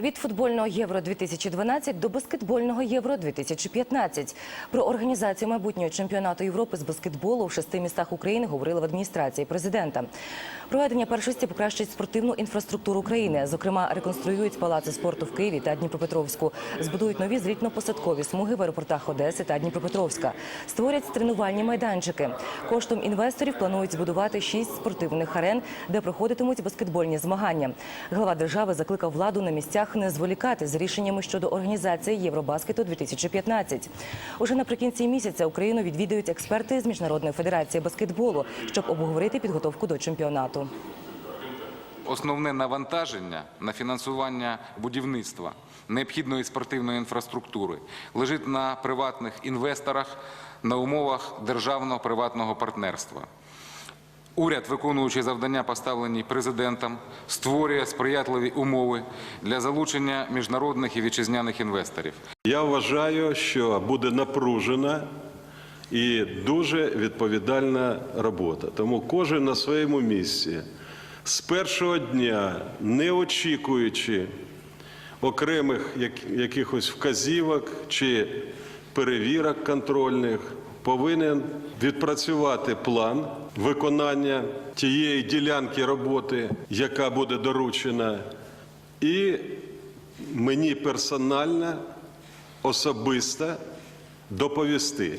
Від футбольного Євро 2012 до баскетбольного Євро 2015. Про організацію майбутнього чемпіонату Європи з баскетболу в шести містах України говорили в адміністрації президента. Проведення першості покращить спортивну інфраструктуру України. Зокрема, реконструюють палаци спорту в Києві та Дніпропетровську, збудують нові зрітно-посадкові смуги в аеропортах Одеси та Дніпропетровська, створять тренувальні майданчики. Коштом інвесторів планують збудувати шість спортивних арен, де проходитимуть баскетбольні змагання. Глава держави закликав владу на місцях не зволікати з рішеннями щодо організації Євробаскету 2015. Уже наприкінці місяця Україну відвідують експерти з міжнародної федерації баскетболу, щоб обговорити підготовку до чемпіонату. Основне навантаження на фінансування будівництва необхідної спортивної інфраструктури лежить на приватних інвесторах на умовах державно-приватного партнерства. Уряд, виконуючи завдання, поставлені президентом, створює сприятливі умови для залучення міжнародних і вітчизняних інвесторів. Я вважаю, що буде напружена і дуже відповідальна робота. Тому кожен на своєму місці з першого дня, не очікуючи окремих якихось вказівок чи перевірок контрольних, повинен відпрацювати план виконання тієї ділянки роботи, яка буде доручена, і мені персонально особисто доповісти,